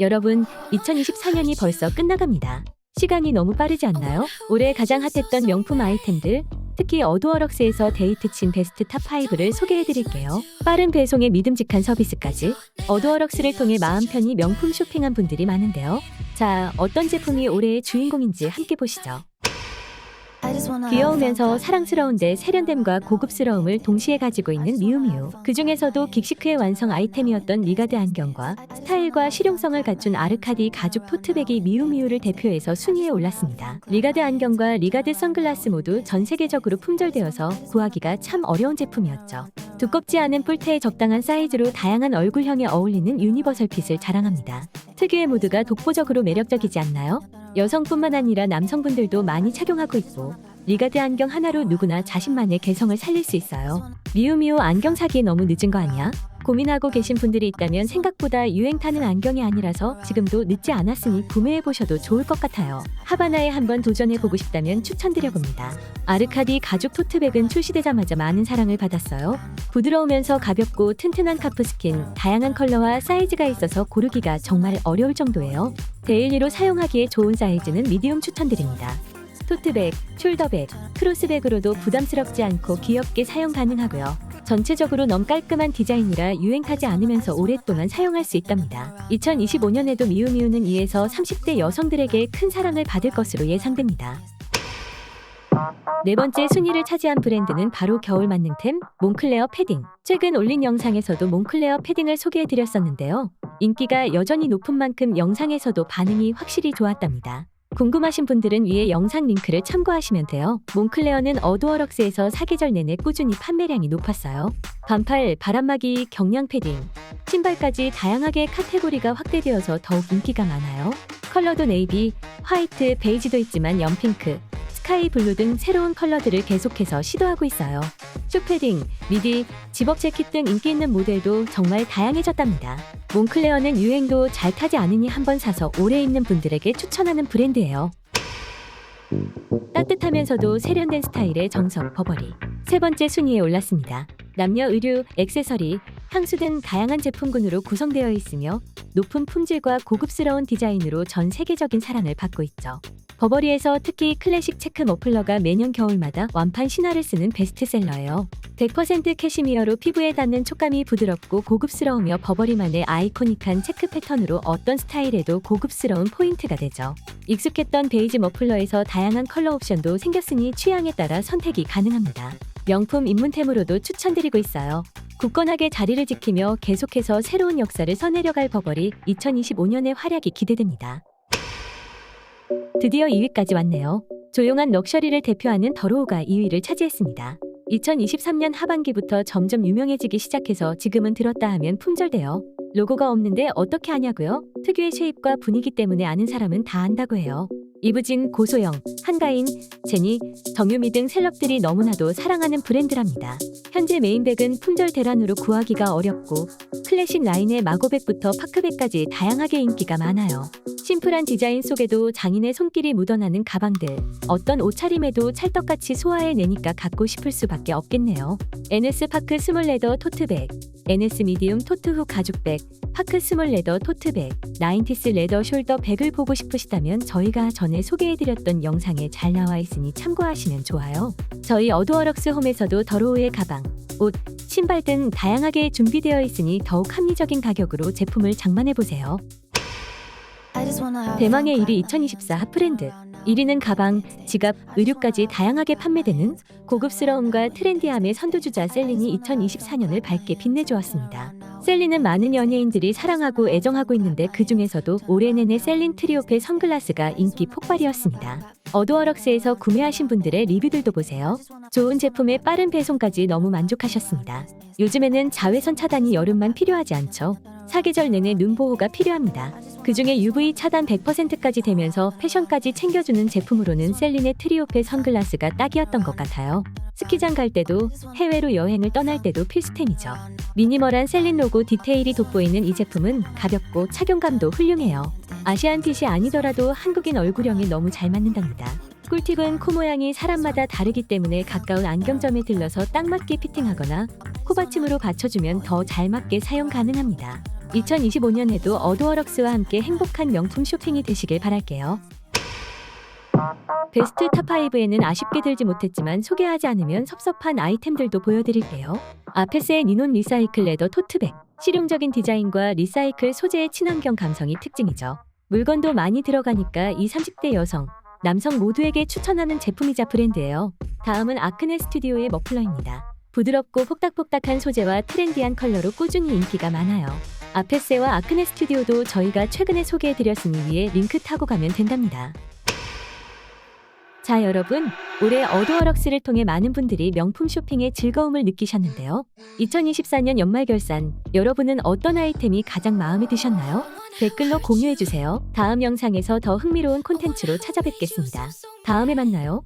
여러분, 2024년이 벌써 끝나갑니다. 시간이 너무 빠르지 않나요? 올해 가장 핫했던 명품 아이템들, 특히 어두어럭스에서 데이트 친 베스트 탑5를 소개해드릴게요. 빠른 배송에 믿음직한 서비스까지 어두어럭스를 통해 마음 편히 명품 쇼핑한 분들이 많은데요. 자, 어떤 제품이 올해의 주인공인지 함께 보시죠. 귀여우면서 사랑스러운데 세련됨과 고급스러움을 동시에 가지고 있는 미우미우. 그 중에서도 긱시크의 완성 아이템이었던 리가드 안경과 스타일과 실용성을 갖춘 아르카디 가죽 토트백이 미우미우를 대표해서 순위에 올랐습니다. 리가드 안경과 리가드 선글라스 모두 전 세계적으로 품절되어서 구하기가 참 어려운 제품이었죠. 두껍지 않은 뿔테에 적당한 사이즈로 다양한 얼굴형에 어울리는 유니버설 핏을 자랑합니다. 특유의 무드가 독보적으로 매력적이지 않나요? 여성뿐만 아니라 남성분들도 많이 착용하고 있고 리가드 안경 하나로 누구나 자신만의 개성을 살릴 수 있어요. 미우미우 안경 사기에 너무 늦은 거 아니야? 고민하고 계신 분들이 있다면 생각보다 유행 타는 안경이 아니라서 지금도 늦지 않았으니 구매해 보셔도 좋을 것 같아요. 하바나에 한번 도전해 보고 싶다면 추천드려 봅니다. 아르카디 가죽 토트백은 출시되자마자 많은 사랑을 받았어요. 부드러우면서 가볍고 튼튼한 카프 스킨, 다양한 컬러와 사이즈가 있어서 고르기가 정말 어려울 정도예요. 데일리로 사용하기에 좋은 사이즈는 미디움 추천드립니다. 토트백, 숄더백, 크로스백으로도 부담스럽지 않고 귀엽게 사용 가능하고요. 전체적으로 너무 깔끔한 디자인이라 유행 타지 않으면서 오랫동안 사용할 수 있답니다. 2025년에도 미우미우는 2에서 30대 여성들에게 큰 사랑을 받을 것으로 예상됩니다. 네 번째 순위를 차지한 브랜드는 바로 겨울 만능템 몽클레어 패딩. 최근 올린 영상에서도 몽클레어 패딩을 소개해드렸었는데요. 인기가 여전히 높은 만큼 영상에서도 반응이 확실히 좋았답니다. 궁금하신 분들은 위에 영상 링크를 참고하시면 돼요. 몽클레어는 어두어럭스에서 사계절 내내 꾸준히 판매량이 높았어요. 반팔, 바람막이, 경량 패딩, 신발까지 다양하게 카테고리가 확대되어서 더욱 인기가 많아요. 컬러도 네이비, 화이트, 베이지도 있지만 연핑크, 스카이 블루 등 새로운 컬러들을 계속해서 시도하고 있어요. 쇼패딩, 미디, 집업 재킷 등 인기 있는 모델도 정말 다양해졌답니다. 몽클레어는 유행도 잘 타지 않으니 한번 사서 오래 입는 분들에게 추천하는 브랜드예요. 따뜻하면서도 세련된 스타일의 정석 버버리. 세 번째 순위에 올랐습니다. 남녀 의류, 액세서리, 향수 등 다양한 제품군으로 구성되어 있으며 높은 품질과 고급스러운 디자인으로 전 세계적인 사랑을 받고 있죠. 버버리에서 특히 클래식 체크 머플러가 매년 겨울마다 완판 신화를 쓰는 베스트셀러예요. 100% 캐시미어로 피부에 닿는 촉감이 부드럽고 고급스러우며 버버리만의 아이코닉한 체크 패턴으로 어떤 스타일에도 고급스러운 포인트가 되죠. 익숙했던 베이지 머플러에서 다양한 컬러 옵션도 생겼으니 취향에 따라 선택이 가능합니다. 명품 입문템으로도 추천드리고 있어요. 굳건하게 자리를 지키며 계속해서 새로운 역사를 써내려갈 버버리 2025년의 활약이 기대됩니다. 드디어 2위까지 왔네요. 조용한 럭셔리를 대표하는 더로우가 2위를 차지했습니다. 2023년 하반기부터 점점 유명해지기 시작해서 지금은 들었다 하면 품절돼요. 로고가 없는데 어떻게 하냐고요? 특유의 쉐입과 분위기 때문에 아는 사람은 다 안다고 해요. 이브진, 고소영, 한가인, 제니, 정유미 등 셀럽들이 너무나도 사랑하는 브랜드랍니다. 현재 메인백은 품절 대란으로 구하기가 어렵고 클래식 라인의 마고백부터 파크백까지 다양하게 인기가 많아요. 심플한 디자인 속에도 장인의 손길이 묻어나는 가방들. 어떤 옷차림에도 찰떡같이 소화해내니까 갖고 싶을 수밖에 없겠네요. NS 파크 스몰 레더 토트백, NS 미디움 토트훅 가죽백, 파크 스몰 레더 토트백, 나인티스 레더 숄더 백을 보고 싶으시다면 저희가 전에 소개해드렸던 영상에 잘 나와 있으니 참고하시면 좋아요. 저희 어두어럭스 홈에서도 더로우의 가방, 옷, 신발 등 다양하게 준비되어 있으니 더욱 합리적인 가격으로 제품을 장만해보세요. 대망의 1위 2024 핫브랜드 1위는 가방, 지갑, 의류까지 다양하게 판매되는 고급스러움과 트렌디함의 선두주자 셀린이 2024년을 밝게 빛내주었습니다. 셀린은 많은 연예인들이 사랑하고 애정하고 있는데 그 중에서도 올해 내내 셀린 트리오페 선글라스가 인기 폭발이었습니다. 어두어럭스에서 구매하신 분들의 리뷰들도 보세요. 좋은 제품의 빠른 배송까지 너무 만족하셨습니다. 요즘에는 자외선 차단이 여름만 필요하지 않죠. 사계절 내내 눈 보호가 필요합니다. 그중에 UV 차단 100%까지 되면서 패션까지 챙겨주는 제품으로는 셀린의 트리오페 선글라스가 딱이었던 것 같아요. 스키장 갈 때도 해외로 여행을 떠날 때도 필수템이죠. 미니멀한 셀린 로고 디테일이 돋보이는 이 제품은 가볍고 착용감도 훌륭해요. 아시안 핏이 아니더라도 한국인 얼굴형에 너무 잘 맞는답니다. 꿀팁은 코 모양이 사람마다 다르기 때문에 가까운 안경점에 들러서 딱 맞게 피팅하거나 코받침으로 받쳐주면 더 잘 맞게 사용 가능합니다. 2025년에도 어도어럭스와 함께 행복한 명품 쇼핑이 되시길 바랄게요. 베스트 탑5에는 아쉽게 들지 못했지만 소개하지 않으면 섭섭한 아이템들도 보여드릴게요. 아페스의 니논 리사이클 레더 토트백. 실용적인 디자인과 리사이클 소재의 친환경 감성이 특징이죠. 물건도 많이 들어가니까 20, 30대 여성, 남성 모두에게 추천하는 제품이자 브랜드예요. 다음은 아크네 스튜디오의 머플러입니다. 부드럽고 폭닥폭닥한 소재와 트렌디한 컬러로 꾸준히 인기가 많아요. 아페스와 아크네 스튜디오도 저희가 최근에 소개해드렸으니 위에 링크 타고 가면 된답니다. 자, 여러분. 올해 어도어럭스를 통해 많은 분들이 명품 쇼핑의 즐거움을 느끼셨는데요. 2024년 연말 결산, 여러분은 어떤 아이템이 가장 마음에 드셨나요? 댓글로 공유해주세요. 다음 영상에서 더 흥미로운 콘텐츠로 찾아뵙겠습니다. 다음에 만나요.